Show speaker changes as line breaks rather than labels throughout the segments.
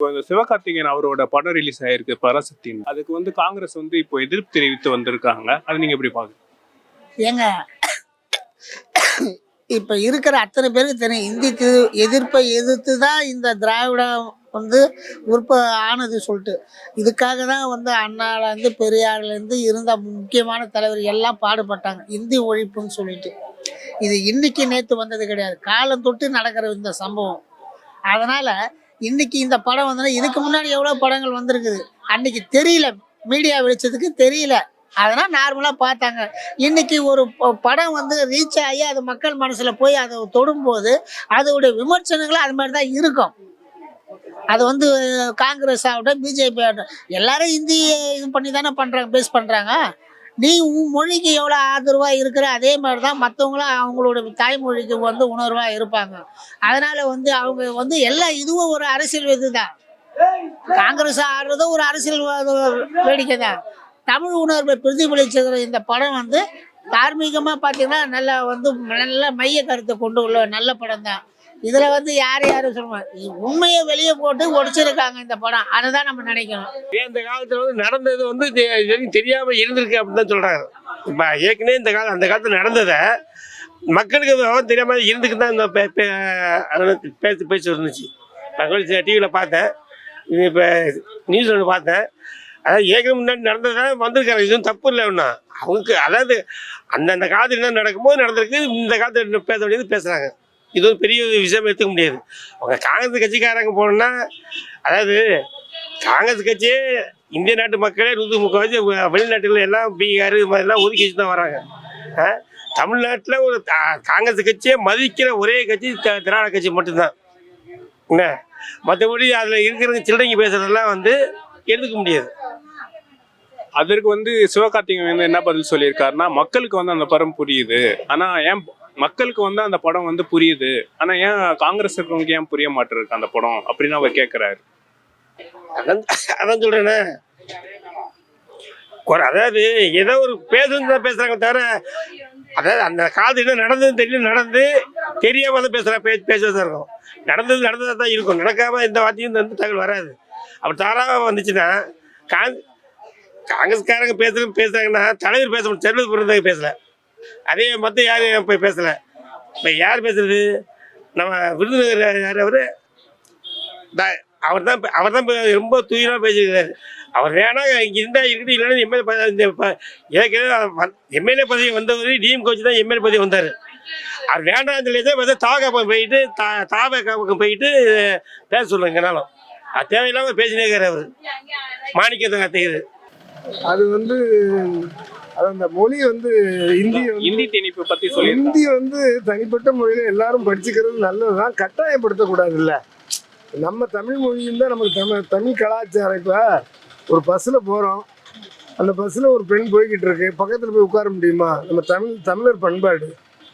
இப்போ இந்த சிவகார்த்திகேயன் அவரோட படம் ரிலீஸ் ஆயிருக்கு பராசக்தின் அதுக்கு வந்து காங்கிரஸ் வந்து இப்போ எதிர்ப்பு தெரிவித்து வந்திருக்காங்க. அது நீங்க எப்படி பாக்குறீங்க?
ஏங்க இப்போ இருக்கிற அத்தனை பேருக்கு தெரியும் இந்தி எதிர்ப்பை எதிர்த்து தான் இந்த திராவிடம் வந்து உற்ப ஆனது சொல்லிட்டு. இதுக்காக தான் வந்து அண்ணாலேருந்து பெரியார்லேருந்து இருந்த முக்கியமான தலைவர் எல்லாம் பாடுபட்டாங்க இந்தி ஒழிப்புன்னு சொல்லிட்டு. இது இன்னைக்கு நேற்று வந்தது கிடையாது. காலம் தொட்டு நடக்கிற இந்த சம்பவம். அதனால் இன்னைக்கு இந்த படம் வந்தோன்னா இதுக்கு முன்னாடி எவ்வளோ படங்கள் வந்திருக்குது? அன்னைக்கு தெரியல. மீடியா வெளிச்சத்துக்கு தெரியல. அதனால் நார்மலாக பார்த்தாங்க. இன்னைக்கு ஒரு படம் வந்து ரீச் ஆகி அது மக்கள் மனசில் போய் அதை தொடும்போது அதோடைய விமர்சனங்களும் அது மாதிரி தான் இருக்கும். அது வந்து காங்கிரஸ் ஆகட்டும் பிஜேபி ஆகட்டும் எல்லாரும் இந்தி இது பண்ணி தானே பண்ணுறாங்க பேஸ் பண்ணுறாங்க நீ உன் மொழிக்கு எவ்வளோ ஆதரவாக இருக்கிற அதே மாதிரி தான் மற்றவங்களும் அவங்களோட தாய்மொழிக்கு வந்து உணர்வாக இருப்பாங்க. அதனால் வந்து அவங்க வந்து எல்லாம் இதுவும் ஒரு அரசியல் இது தான் காங்கிரஸ் ஆடுறதும் ஒரு அரசியல் வேடிக்கை தான் தமிழ் உணர்வை பிரதிபலிச்சுக்கிற இந்த படம் வந்து தார்மீகமாக பார்த்தீங்கன்னா நல்லா வந்து நல்ல மைய கருத்தை கொண்டு உள்ள நல்ல படம் தான் இதில் வந்து யார் யாரும் சொல்லுவாங்க? உண்மையை வெளியே போட்டு உடைச்சிருக்காங்க இந்த படம். அதை தான் நம்ம நினைக்கணும்.
இந்த காலத்துல வந்து நடந்தது வந்து தெ- தெரியாம இருந்திருக்கு அப்படின்னு தான் சொல்றாங்க. இப்ப ஏற்கனவே இந்த காலம் அந்த காலத்துல நடந்ததை மக்களுக்கு விவரம் தெரியாம இருந்துக்கு தான் இந்த பே- பே- பேச்சு பேச்சு இருந்துச்சு. நான் டிவியில் பார்த்தேன். இது இப்போ நியூஸ் ஒன்று பார்த்தேன். அதாவது ஏற்கனவே முன்னாடி நடந்ததான் வந்திருக்காங்க. இதுவும் தப்பு இல்லை ஒன்றா அவங்களுக்கு அதாவது அந்தந்த காலத்தில் என்ன நடக்கும்போது நடந்திருக்கு. இந்த காலத்தில் பேச வேண்டியது பேசுகிறாங்க இது ஒரு பெரிய விஷயம் எடுத்துக்க முடியாது. அவங்க காங்கிரஸ் கட்சிக்காரங்க போனோம்னா அதாவது காங்கிரஸ் கட்சியே இந்திய நாட்டு மக்களே நூற்றி முக்கால்வாசி வெளிநாட்டுகள் எல்லாம் பீகார் இது மாதிரிலாம் ஒதுக்கி வச்சு தான் வராங்க. தமிழ்நாட்டில் ஒரு காங்கிரஸ் கட்சியை மதிக்கிற ஒரே கட்சி த- திராவிட கட்சி மட்டும்தான். என்ன? மற்றபடி அதில் இருக்கிறவங்க சில்லறைங்க பேசுறதெல்லாம் வந்து எடுத்துக்க முடியாது.
அதற்கு வந்து சிவகார்த்திகேயன் வந்து என்ன பதில் சொல்லியிருக்காருன்னா மக்களுக்கு வந்து அந்த படம் புரியுது. ஆனால் ஏன் மக்களுக்கு வந்து அந்த படம் வந்து புரியுது. ஆனா ஏன் காங்கிரஸ் இருக்கிறவங்க ஏன் புரிய மாட்டிருக்கு அந்த படம் அப்படின்னு அவர் கேட்கிறாரு
அதான் அதான் அதாவது ஏதோ ஒரு பேசுறது தான் பேசுகிறாங்க தவிர அதாவது அந்த காலத்து என்ன நடந்ததுன்னு தெரியல நடந்து தெரியாம தான் பேசுகிற பே பேசுறதா இருக்கும். நடந்தது நடந்ததாக தான் இருக்கும். நடக்காம எந்த வார்த்தையும் வந்து தகவல் வராது. அப்படி தாராக வந்துச்சுன்னா காங் காங்கிரஸ்காரங்க பேசுறது பேசுறாங்கன்னா தலைவர் பேச முடியும் செல்வத் பேசல. அதே மற்ற யாரும் போய் பேசலை. இப்போ யார் பேசுறது? நம்ம விருதுநகர் யார் அவர்? அவர் தான் அவர் தான் ரொம்ப தூயமாக பேசியிருக்கிறார். அவர் வேணா இங்கே இருந்தால் இருக்கட்டும் இல்லைன்னா எம்எல்ஏ இந்த ஏற்கனவே எம்எல்ஏ பதவி வந்தவர் டிஎம் கோச்சு தான் எம்எல்ஏ பதவி வந்தார். அவர் வேண்டாம் சொல்லி தான் வந்து தாகா போயிட்டு தா தாவே போயிட்டு பேச சொல்லுங்கனாலும் அது தேவையில்லாமல் பேசினே இருக்கார் அவர். மாணிக்கத்தை கத்துக்கிறது
அது வந்து அது அந்த மொழி வந்து இந்தி
இந்தி திணிப்பு பத்தி சொல்லியிருக்காங்க
இந்தி வந்து தனிப்பட்ட முறையில எல்லாரும் படிச்சுக்கிறது நல்லதுதான். கட்டாயப்படுத்தக்கூடாதுல்ல. நம்ம தமிழ் மொழியில் தான் நமக்கு தமிழ் தமிழ் கலாச்சாரம். இப்போ ஒரு பஸ்ஸில் போகிறோம் அந்த பஸ்ஸில் ஒரு பெண் போய்கிட்டு இருக்கு. பக்கத்தில் போய் உட்கார முடியுமா? நம்ம தமிழ் தமிழர் பண்பாடு.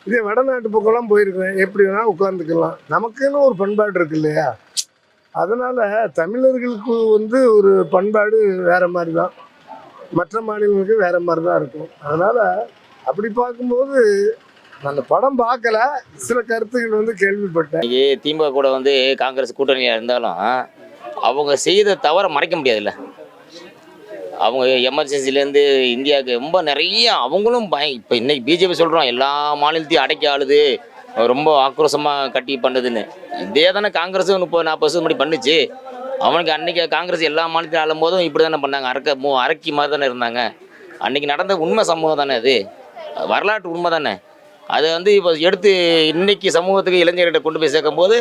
இதே வடநாட்டு பக்கம்லாம் போயிருக்கேன் எப்படி வேணால் உட்காந்துக்கலாம் நமக்குன்னு ஒரு பண்பாடு இருக்கு இல்லையா? அதனால் தமிழர்களுக்கு வந்து ஒரு பண்பாடு வேற மாதிரி தான் மற்ற மாநிலங்களுக்கு வேற மாதிரி தான் இருக்கும். அதனால அப்படி பார்க்கும்போது அந்த படம் பார்க்கல. சில கருத்துக்கள் வந்து கேள்விப்பட்டேன்.
திமுக கூட வந்து காங்கிரஸ் கூட்டணியாக இருந்தாலும் அவங்க செய்த தவறை மறைக்க முடியாதுல்ல. அவங்க எமர்ஜென்சிலேருந்து இந்தியாவுக்கு ரொம்ப நிறைய அவங்களும் பய இப்போ இன்னைக்கு பிஜேபி சொல்கிறோம் எல்லா மாநிலத்தையும் அடக்கி ஆளுது. ரொம்ப ஆக்ரோஷமாக கட்டி பண்ணுதுன்னு இதே தானே காங்கிரஸும் முப்பது நாற்பது வருஷம் முன்னாடி பண்ணுச்சு. அவனுக்கு அன்னைக்கு காங்கிரஸ் எல்லா மாநிலத்திலும் ஆளும் போதும் இப்படி தானே பண்ணாங்க. அரக்க மூ அரக்கி மாதிரி தானே இருந்தாங்க. அன்னைக்கு நடந்த உண்மை சமூகம் தானே அது? வரலாற்று உண்மை தானே? அதை வந்து இப்போ எடுத்து இன்னைக்கு சமூகத்துக்கு இளைஞர்கிட்ட கொண்டு போய் சேர்க்கும் போது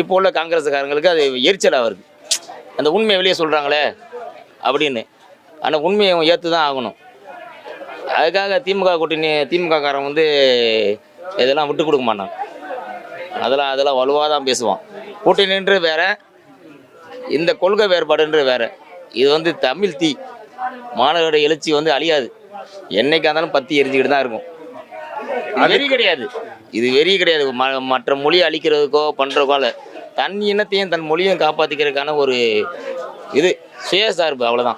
இப்போ உள்ள காங்கிரஸ்காரங்களுக்கு அது எரிச்சலாக வருது. அந்த உண்மையை வெளியே சொல்கிறாங்களே அப்படின்னு. ஆனால் உண்மையை ஏற்று தான் ஆகணும். அதுக்காக திமுக கூட்டணி திமுகக்காரன் வந்து இதெல்லாம் விட்டு கொடுக்க மாட்டான். அதெல்லாம் அதெல்லாம் வலுவாக தான் பேசுவான். கூட்டணின்றது வேறு இந்த கொள்கை வேறுபாடுன்றது வேற. இது வந்து தமிழ் தீ. மாணவரோட எழுச்சி வந்து அழியாது. என்னைக்கா இருந்தாலும் பத்தி எரிஞ்சுக்கிட்டு தான் இருக்கும். வெறி கிடையாது. இது வெறி கிடையாது. ம- மற்ற மொழியை அழிக்கிறதுக்கோ பண்ணுறதுக்கோ இல்லை. தன் இனத்தையும் தன் மொழியும் காப்பாற்றிக்கிறதுக்கான ஒரு இது. சுயசார்பு அவ்வளோதான்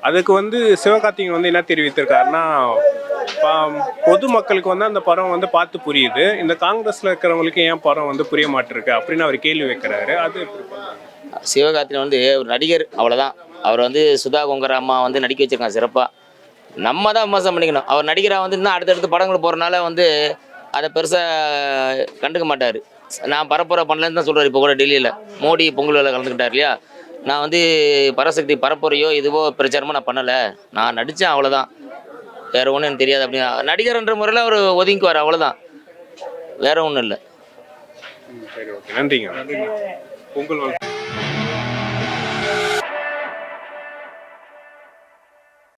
அதுக்கு வந்து சிவகார்த்திகேயன் வந்து என்ன தெரிவித்திருக்காருன்னா பொதுமக்களுக்கு வந்து அந்த படம் வந்து பார்த்து புரியுது. இந்த காங்கிரஸ்ல இருக்கிறவங்களுக்கு ஏன் படம் வந்து புரிய மாட்டிருக்கு அப்படின்னு அவர் கேள்வி வைக்கிறாரு. அது எப்படி பார்க்கறீங்க?
வந்து ஒரு நடிகர் அவ்வளோதான் அவர் வந்து சுதா கொங்கர் அம்மா வந்து நடிக்க வச்சிருக்காங்க சிறப்பாக நம்ம தான் விமர்சனம் பண்ணிக்கணும். அவர் நடிகராக வந்து இன்னும் அடுத்தடுத்து படங்கள் போகிறனால வந்து அதை பெருசாக கண்டுக்க மாட்டார். நான் பரப்புரை பண்ணலன்னு தான் சொல்கிறார் இப்போ கூட டெல்லியில். மோடி பொங்கல் வேலை கலந்துக்கிட்டார் இல்லையா? நான் வந்து பரசக்தி பரப்புரையோ இதுவோ பிரச்சாரமோ நான் பண்ணலை. நான் நடித்தேன் அவ்வளோதான் வேறு ஒன்றும் எனக்கு தெரியாது அப்படின்னு. நடிகர்ன்ற முறையில் அவர் ஒதுங்கிக்குவார் அவ்வளோதான் வேற ஒன்றும் இல்லை.
சரி ஓகே. நன்றிங்க. பொங்கல் வாழ்த்து